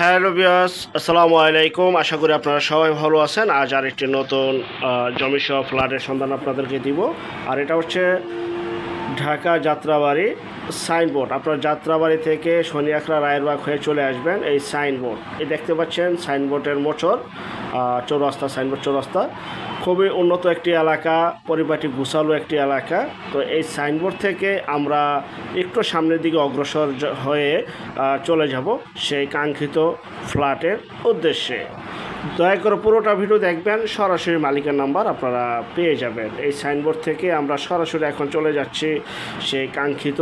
Hello বিয়াস আসসালামু আলাইকুম। আশা করি আপনারা সবাই ভালো আছেন। আজ আর একটি নতুন জমি সহ ফ্ল্যাটের সন্ধান আপনাদেরকে দিব। আর এটা হচ্ছে ঢাকা যাত্রাবাড়ি সাইনবোর্ড। আপনার যাত্রাবাড়ি থেকে শনিয়াখড়া রায়েরবাগ হয়ে চলে আসবেন এই সাইনবোর্ড। এই দেখতে পাচ্ছেন সাইনবোর্ডের মোচর। চৌরাস্তা, সাইনবোর্ড চৌরাস্তা। খুবই উন্নত একটি এলাকা, পরিপাটি গুছালো একটি এলাকা। তো এই সাইনবোর্ড থেকে আমরা একটু সামনের দিকে অগ্রসর হয়ে চলে যাব সেই কাঙ্ক্ষিত ফ্ল্যাটের উদ্দেশ্যে। দয়া করে পুরোটা ভিডিও দেখবেন, সরাসরি মালিকের নাম্বার আপনারা পেয়ে যাবেন। এই সাইনবোর্ড থেকে আমরা সরাসরি এখন চলে যাচ্ছি সেই কাঙ্ক্ষিত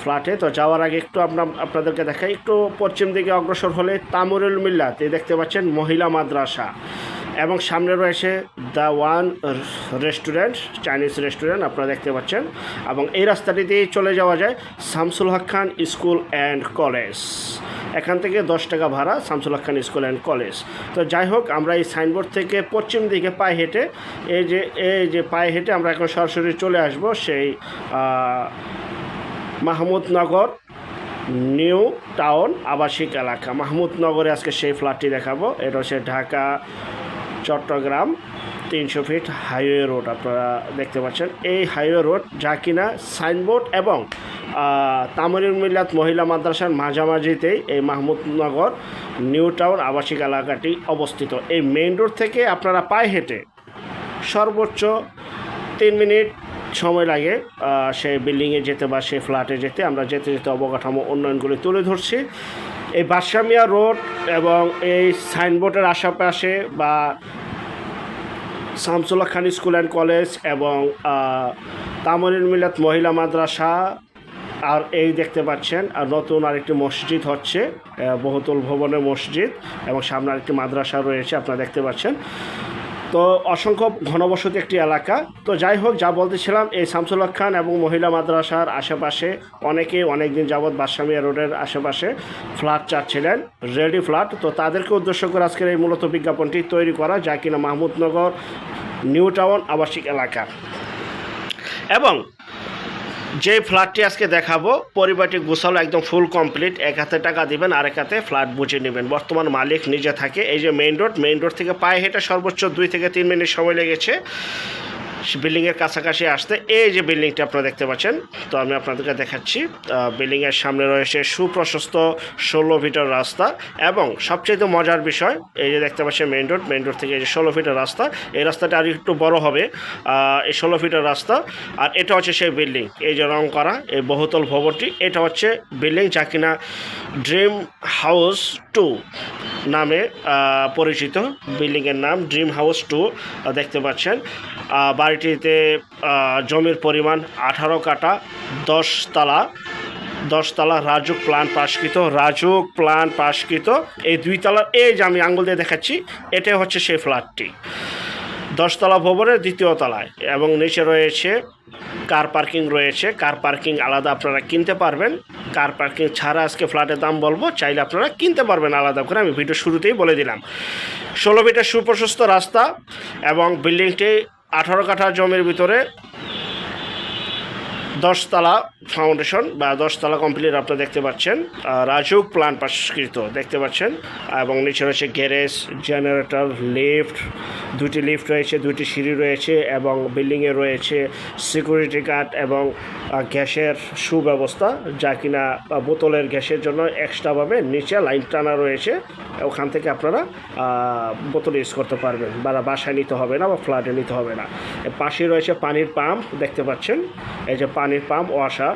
ফ্ল্যাটে তো যাওয়ার আগে একটু আপনার আপনাদেরকে দেখাই, একটু পশ্চিম দিকে অগ্রসর হলে তামরুল মিল্লাত। এই দেখতে পাচ্ছেন মহিলা মাদ্রাসা। এবং সামনে রয়েছে the one restaurant Chinese restaurant আপনারা দেখতে পাচ্ছেন। এবং এই রাস্তাটি দিয়ে চলে যাওয়া যায় Shamsul Haque Khan school and college. এখান থেকে দশ টাকা ভাড়া Shamsul Haque Khan school and college. তো যাই হোক, আমরা এই সাইনবোর্ড থেকে পশ্চিম দিকে পায়ে হেঁটে, এই যে এই যে পায়ে হেঁটে আমরা এখন সরাসরি চলে আসব সেই মাহমুদনগর নিউ টাউন আবাসিক এলাকা। মাহমুদনগরে আজকে সেই ফ্ল্যাটটি দেখাবো। এটা হচ্ছে ঢাকা চট্টগ্রাম তিনশো ফিট হাইওয়ে রোড আপনারা দেখতে পাচ্ছেন। এই হাইওয়ে রোড যা কিনা সাইনবোর্ড এবং তামরিন মিল্লাত মহিলা মাদ্রাসার মাঝামাঝিতেই এই মাহমুদনগর নিউ টাউন আবাসিক এলাকাটি অবস্থিত। এই মেইন রোড থেকে আপনারা পায়ে হেঁটে সর্বোচ্চ তিন মিনিট সময় লাগে সেই বিল্ডিংয়ে যেতে বা সেই ফ্ল্যাটে যেতে। আমরা যেতে যেতে অবকাঠামো উন্নয়নগুলি তুলে ধরছি। এই বাদশামিয়া রোড এবং এই সাইনবোর্ডের আশেপাশে বা Shamsullah Khan school and college এবং তামরিন মিলাত মহিলা মাদ্রাসা আর এই দেখতে পাচ্ছেন, আর নতুন আরেকটি মসজিদ হচ্ছে বহুতল ভবনের মসজিদ এবং সামনে আরেকটি মাদ্রাসা রয়েছে, আপনারা দেখতে পাচ্ছেন। তো অসংখ্য ঘনবসতি একটি এলাকা। তো যাই হোক যা বলতেছিলাম, এই শামসুল খান এবং মহিলা মাদ্রাসার আশেপাশে অনেকে অনেকদিন যাবৎ বাদশামিয়া রোডের আশেপাশে ফ্ল্যাট চাচ্ছিলেন, রেডি ফ্ল্যাট। তো তাদেরকে উদ্দেশ্য করে আজকের এই মূলত বিজ্ঞাপনটি তৈরি করা যা কিনা মাহমুদনগর, নিউ টাউন আবাসিক এলাকা। এবং যে ফ্ল্যাটটি আজকে দেখাবো, পরিবারটি গোছালো একদম ফুল কমপ্লিট এক হাতে টাকা দিবেন আর এক হাতে ফ্ল্যাট বুঝে নেবেন। বর্তমান মালিক নিজে থাকে, এই যে মেইন রোড মেইন রোড থেকে পায়ে হেঁটে সর্বোচ্চ দুই থেকে তিন মিনিট সময় লেগেছে। বিল্ডিংয়ের কাছাকাছি আসতে এই যে বিল্ডিংটা আপনারা দেখতে পাচ্ছেন, তো আমি আপনাদেরকে দেখাচ্ছি বিল্ডিংয়ের সামনে রয়েছে সুপ্রশস্ত ষোলো ফিটার রাস্তা এবং সবচেয়ে মজার বিষয়, এই যে দেখতে পাচ্ছেন মেইন রোড মেইন রোড থেকে এই যে ষোলো ফিটার রাস্তা, এই রাস্তাটা আর একটু বড় হবে এই ষোলো ফিটার রাস্তা, আর এটা হচ্ছে সেই বিল্ডিং, এই যে রং করা এই বহুতল ভবনটি, এটা হচ্ছে বিল্ডিং যা কিনা ড্রিম হাউস টু নামে পরিচিত। বিল্ডিংয়ের নাম ড্রিম হাউস টু দেখতে পাচ্ছেন। বাড়িটিতে জমির পরিমাণ আঠারো কাটা দশ তালা দশতলা রাজুক প্লান পাশকৃত, রাজুক প্লান পাশকৃত। এই দুই তলার, এই যে আমি আঙ্গুল দিয়ে দেখাচ্ছি, এটাই হচ্ছে সেই ফ্ল্যাটটি। দশতলা ভবনের দ্বিতীয় তলায় এবং নিচে রয়েছে কার পার্কিং রয়েছে। কার পার্কিং আলাদা আপনারা কিনতে পারবেন। কার পার্কিং ছাড়া আজকে ফ্ল্যাটের দাম বলব, চাইলে আপনারা কিনতে পারবেন আলাদা করে। আমি ভিডিও শুরুতেই বলে দিলাম। ষোলো মিটার সুপ্রশস্ত রাস্তা এবং বিল্ডিংটি আঠারো কাঠা জমির ভিতরে দশতলা ফাউন্ডেশন বা দশতলা কমপ্লিট আপনারা দেখতে পাচ্ছেন। রাজুক প্লান পাশকৃত দেখতে পাচ্ছেন। এবং নিচে রয়েছে গ্যারেজ জেনারেটর লিফট দুটি লিফট রয়েছে, দুটি সিঁড়ি রয়েছে এবং বিল্ডিংয়ে রয়েছে সিকিউরিটি গার্ড এবং গ্যাসের সুব্যবস্থা যা কিনা বোতলের গ্যাসের জন্য এক্সট্রাভাবে নিচে লাইন টানা রয়েছে। ওখান থেকে আপনারা বোতল ইউজ করতে পারবেন বা বাসায় নিতে হবে না বা ফ্ল্যাটে নিতে হবে না। পাশে রয়েছে পানির পাম্প দেখতে পাচ্ছেন। এই যে পানির পাম্প ওয়াশা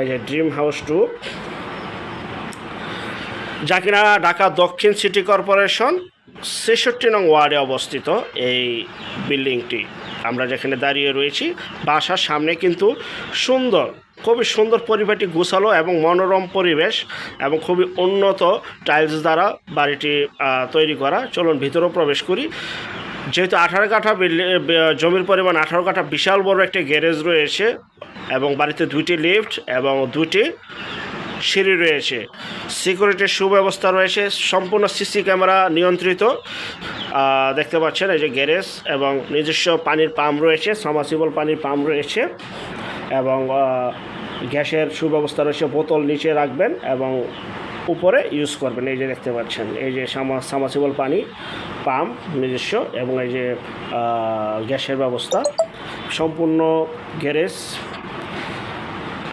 এই যে ড্রিম হাউস টু। যা কিনা ঢাকা দক্ষিণ সিটি কর্পোরেশন, ছেষট্টি নং ওয়ার্ডে অবস্থিত এই বিল্ডিংটি। আমরা যেখানে দাঁড়িয়ে রয়েছি, বাসার সামনে কিন্তু সুন্দর, খুবই সুন্দর পরিবেশটি গোছালো এবং মনোরম পরিবেশ এবং খুবই উন্নত টাইলস দ্বারা বাড়িটি তৈরি করা। চলুন ভিতরেও প্রবেশ করি। যেহেতু আঠারো কাঠা জমির পরিমাণ আঠারো কাঠা বিশাল বড় একটি গ্যারেজ রয়েছে এবং বাড়িতে দুইটি লিফট এবং দুটি সিঁড়ি রয়েছে। সিকিউরিটির সুব্যবস্থা রয়েছে, সম্পূর্ণ সিসি ক্যামেরা নিয়ন্ত্রিত। দেখতে পাচ্ছেন এই যে গ্যারেজ এবং নিজস্ব পানির পাম্প রয়েছে, সামাসিবল পানির পাম্প রয়েছে এবং গ্যাসের সুব্যবস্থা রয়েছে, বোতল নিচে রাখবেন এবং উপরে ইউজ করবেন। এই যে দেখতে পাচ্ছেন, এই যে সামাসিবল পানি, পাম্প নিজস্ব এবং এই যে গ্যাসের ব্যবস্থা। সম্পূর্ণ গ্যারেজ।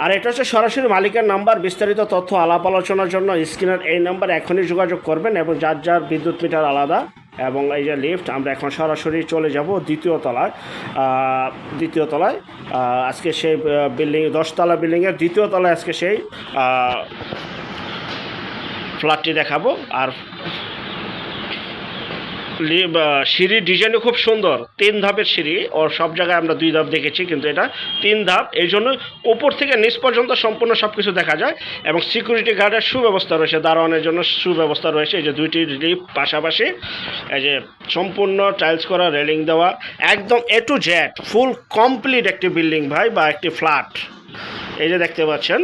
আর এটা হচ্ছে সরাসরি মালিকের নাম্বার। বিস্তারিত তথ্য আলাপ আলোচনার জন্য স্ক্রিনের এই নাম্বার এখনই যোগাযোগ করবেন এবং যার যার বিদ্যুৎ মিটার আলাদা এবং এই যে লিফট আমরা এখন সরাসরি চলে যাব দ্বিতীয় তলায়। দ্বিতীয় তলায়। আজকে সেই বিল্ডিং দশতলা বিল্ডিংয়ের দ্বিতীয় তলায় আজকে সেই ফ্ল্যাটটি দেখাবো। আর সিঁড়ির ডিজাইনও খুব সুন্দর। তিন ধাপের সিঁড়ি, ও সব জায়গায় আমরা দুই ধাপ দেখেছি, কিন্তু এটা তিন ধাপ। এই জন্য ওপর থেকে নিচ পর্যন্ত সম্পূর্ণ সব কিছু দেখা যায় এবং সিকিউরিটি গার্ডের সুব্যবস্থা রয়েছে, দারোয়ানের জন্য সুব্যবস্থা রয়েছে। এই যে দুইটি লিফট পাশাপাশি, এই যে সম্পূর্ণ টাইলস করা রেলিং দেওয়া, একদম A to Z full complete একটি বিল্ডিং ভাই, বা একটি ফ্ল্যাট এই যে দেখতে পাচ্ছেন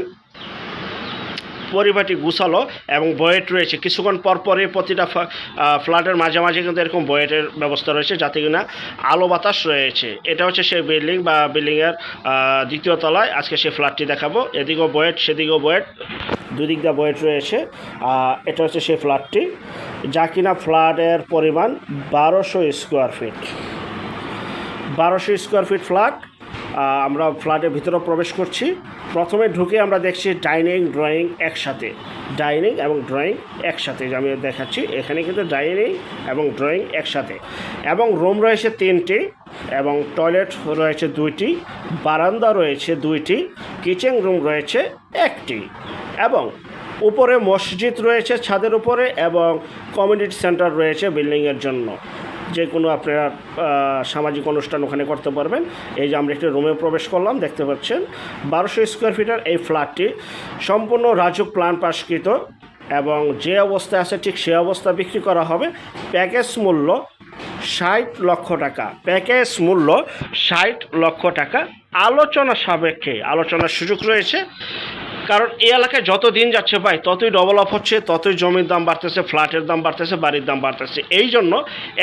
পরিপাটি গুছালো এবং বয়েট রয়েছে। কিছুক্ষণ পর পরই প্রতিটা ফ্ল্যাটের মাঝে মাঝে কিন্তু এরকম বয়েটের ব্যবস্থা রয়েছে যাতে কিনা আলো বাতাস রয়েছে। এটা হচ্ছে সেই বিল্ডিং বা বিল্ডিংয়ের দ্বিতীয় তলায়। আজকে সেই ফ্ল্যাটটি দেখাবো। এদিকেও বয়েট, সেদিকেও বয়েট, দুদিক দিয়ে বয়েট রয়েছে। এটা হচ্ছে সেই ফ্ল্যাটটি। যা কিনা ফ্ল্যাটের পরিমাণ বারোশো স্কোয়ার ফিট। বারোশো স্কোয়ার ফিট ফ্ল্যাট। আমরা ফ্ল্যাটের ভিতরে প্রবেশ করছি। প্রথমে ঢুকে আমরা দেখছি ডাইনিং, ড্রয়িং একসাথে। ডাইনিং এবং ড্রয়িং একসাথে আমি দেখাচ্ছি। এখানে কিন্তু ডাইনিং এবং ড্রয়িং একসাথে। এবং রুম রয়েছে তিনটি এবং টয়লেট রয়েছে দুইটি, বারান্দা রয়েছে দুইটি, কিচেন রুম রয়েছে একটি এবং উপরে মসজিদ রয়েছে ছাদের উপরে এবং কমিউনিটি সেন্টার রয়েছে বিল্ডিংয়ের জন্য। যে কোনো আপনারা সামাজিক অনুষ্ঠান ওখানে করতে পারবেন। এই যে আমরা একটি রুমে প্রবেশ করলাম, দেখতে পাচ্ছেন। বারোশো স্কোয়ার ফিটের এই ফ্ল্যাটটি সম্পূর্ণ রাজুক প্ল্যান পাশকৃত এবং যে অবস্থায় আছে ঠিক সে অবস্থা বিক্রি করা হবে। প্যাকেজ মূল্য ষাট লক্ষ টাকা। প্যাকেজ মূল্য ষাট লক্ষ টাকা। আলোচনা সাপেক্ষে আলোচনার সুযোগ রয়েছে। কারণ এই এলাকায় যত দিন যাচ্ছে ভাই, ততই ডেভেলপ হচ্ছে, ততই জমির দাম বাড়তেছে, ফ্ল্যাটের দাম বাড়তেছে, বাড়ির দাম বাড়তেছে। এই জন্য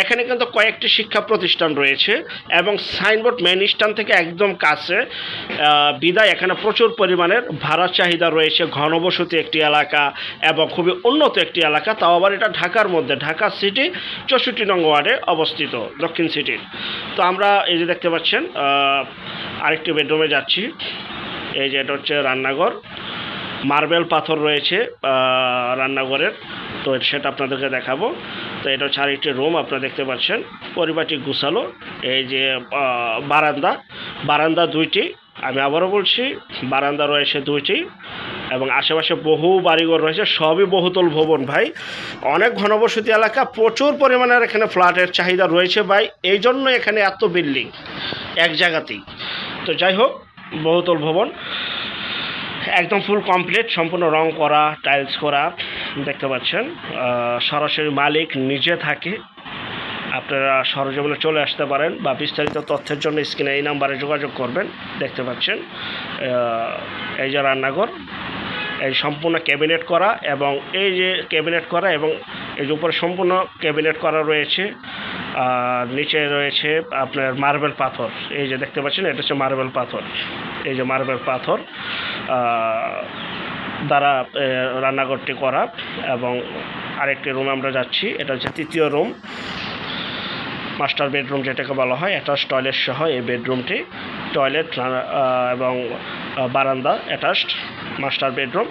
এখানে কিন্তু কয়েকটি শিক্ষা প্রতিষ্ঠান রয়েছে এবং সাইনবোর্ড মেন স্ট্যান্ড থেকে একদম কাছে বিদায়, এখানে প্রচুর পরিমাণের ভাড়া চাহিদা রয়েছে, ঘনবসতি একটি এলাকা এবং খুবই উন্নত একটি এলাকা, তাও আবার এটা ঢাকার মধ্যে, ঢাকা সিটি চৌষট্টি নং ওয়ার্ডে অবস্থিত, দক্ষিণ সিটির। তো আমরা এই যে দেখতে পাচ্ছেন আরেকটি বেডরুমে যাচ্ছি, এই যে এটা হচ্ছে রান্নাঘর। মার্বেল পাথর রয়েছে রান্নাঘরের। তো সেটা আপনাদেরকে দেখাবো। তো এটা হচ্ছে আরেকটি রুম, আপনারা দেখতে পাচ্ছেন। পরিবারটি গুছালো। এই যে বারান্দা। বারান্দা দুইটি। আমি আবারও বলছি, বারান্দা রয়েছে দুইটি এবং আশেপাশে বহু বাড়িঘর রয়েছে। সবই বহুতল ভবন ভাই। অনেক ঘনবসতি এলাকা। প্রচুর পরিমাণের এখানে ফ্ল্যাটের চাহিদা রয়েছে ভাই। এই জন্য এখানে এত বিল্ডিং এক জায়গাতেই। তো যাই হোক, বহুতল ভবন। একদম ফুল কমপ্লিট সম্পূর্ণ রং করা টাইলস করা, দেখতে পাচ্ছেন। সরাসরি মালিক নিজে থাকে। আপনারা সরজমিনে চলে আসতে পারেন বা বিস্তারিত তথ্যের জন্য স্ক্রিনে এই নাম্বারে যোগাযোগ করবেন, দেখতে পাচ্ছেন। এই যে রান্নাঘর, এই সম্পূর্ণ ক্যাবিনেট করা এবং এই যে ক্যাবিনেট করা এবং এই যে উপরে সম্পূর্ণ ক্যাবিনেট করা রয়েছে আর নিচে রয়েছে আপনার মার্বেল পাথর। এই যে দেখতে পাচ্ছেন, এটা হচ্ছে মার্বেল পাথর। এই যে মার্বেল পাথর দ্বারা রান্নাঘরটি করা এবং আরেকটি রুমে আমরা যাচ্ছি, এটা হচ্ছে তৃতীয় রুম মাস্টার বেডরুম যেটাকে বলা হয় অ্যাটাচ টয়লেট সহ এই বেডরুমটি টয়লেট এবং বারান্দা অ্যাটাচড মাস্টার বেডরুম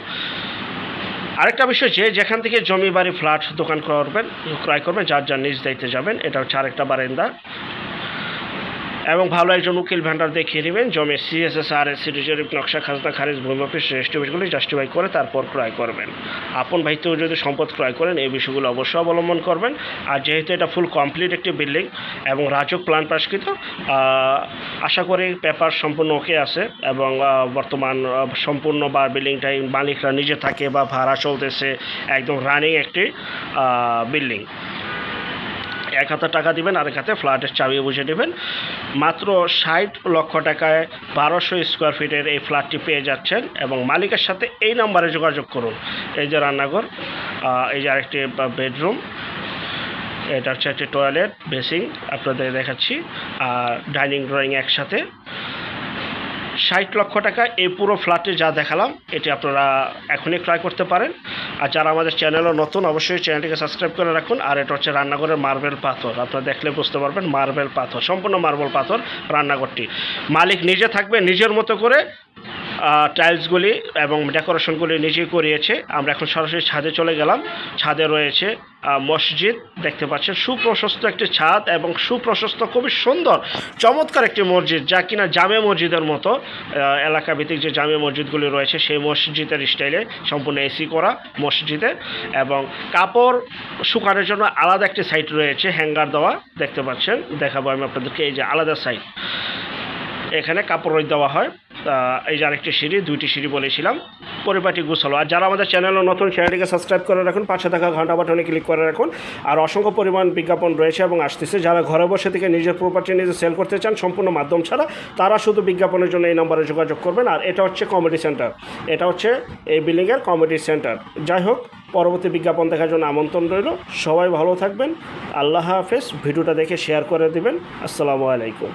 আরেকটা বিষয় যে যেখান থেকে জমি বাড়ি, ফ্ল্যাট দোকান করবেন, ক্রয় করবেন, যার যার নিজ দায়িত্বে যাবেন, এটা হচ্ছে আরেকটা বারান্দা। এবং ভালো একজন উকিল ভান্ডার দেখিয়ে নেবেন জমি সিএসএস আর এস সিটি জরিপ, নকশা, খাজনা, খারিজ ভূমি অফিস রেজিস্ট্রি অফিসগুলি জাস্টিফাই করে তারপর ক্রয় করবেন। আপন ভাইতেও যদি সম্পদ ক্রয় করেন, এই বিষয়গুলো অবশ্যই অবলম্বন করবেন। আর যেহেতু এটা ফুল কমপ্লিট একটি বিল্ডিং এবং রাজক প্ল্যান পাশকৃত আশা করি পেপার সম্পূর্ণ ওকে আছে এবং বর্তমান সম্পূর্ণ বা বিল্ডিংটাই মালিকরা নিজে থাকে বা ভাড়া চলতেছে, একদম রানিং একটি বিল্ডিং এক হাতে টাকা দিবেন, আরেক হাতে ফ্ল্যাটের চাবি বুঝে নেবেন মাত্র ষাট লক্ষ টাকায় বারোশো স্কোয়ার ফিটের এই ফ্ল্যাটটি পেয়ে যাচ্ছেন এবং মালিকের সাথে এই নাম্বারে যোগাযোগ করুন। এই যে রান্নাঘর এই যে আরেকটি বেডরুম, এটা হচ্ছে একটি টয়লেট বেসিং আপনাদের দেখাচ্ছি, আর ডাইনিং, ড্রয়িং একসাথে। ষাট লক্ষ টাকা এই পুরো ফ্ল্যাটে যা দেখালাম, এটি আপনারা এখনই ক্রয় করতে পারেন। আর যারা আমাদের চ্যানেলও নতুন, অবশ্যই চ্যানেলটিকে সাবস্ক্রাইব করে রাখুন। আর এটা হচ্ছে রান্নাঘরের মার্বেল পাথর। আপনারা দেখলে বুঝতে পারবেন, মার্বেল পাথর, সম্পূর্ণ মার্বেল পাথর রান্নাঘরটি। মালিক নিজে থাকবে, নিজের মতো করে টাইলসগুলি এবং ডেকোরেশনগুলি নিজেই করিয়েছে। আমরা এখন সরাসরি ছাদে চলে গেলাম। ছাদে রয়েছে মসজিদ দেখতে পাচ্ছেন। সুপ্রশস্ত একটি ছাদ এবং সুপ্রশস্ত খুবই সুন্দর চমৎকার একটি মসজিদ যা কিনা জামে মসজিদের মতো। আহ, এলাকা ভিত্তিক যে জামে মসজিদগুলি রয়েছে সেই মসজিদের স্টাইলে সম্পূর্ণ এসি করা মসজিদে এবং কাপড় শুকানোর জন্য আলাদা একটি সাইট রয়েছে হ্যাঙ্গার দেওয়া। দেখতে পাচ্ছেন দেখাবো আমি আপনাদেরকে এই যে আলাদা সাইট এখানে কাপড় দেওয়া হয়। এই যে আরেকটি সিঁড়ি, দুইটি সিঁড়ি বলেছিলাম। পরিপাটি গুছালো। আর যারা আমাদের চ্যানেলে নতুন, চ্যানেলটিকে সাবস্ক্রাইব করে রাখুন, পাশে থাকা ঘণ্টা বাটনে ক্লিক করে রাখুন। আর অসংখ্য পরিমাণ বিজ্ঞাপন রয়েছে এবং আসতেছে। যারা ঘরে বসে থেকে নিজের প্রপার্টি নিজে সেল করতে চান, সম্পূর্ণ মাধ্যম ছাড়া, তারা শুধু বিজ্ঞাপনের জন্য এই নম্বরে যোগাযোগ করবেন। আর এটা হচ্ছে কমেডি সেন্টার এটা হচ্ছে এই বিল্ডিংয়ের কমেডি সেন্টার যাই হোক, পরবর্তী বিজ্ঞাপন দেখার জন্য আমন্ত্রণ রইল। সবাই ভালো থাকবেন। আল্লাহ হাফেজ। ভিডিওটা দেখে শেয়ার করে দিবেন। আসসালামু আলাইকুম।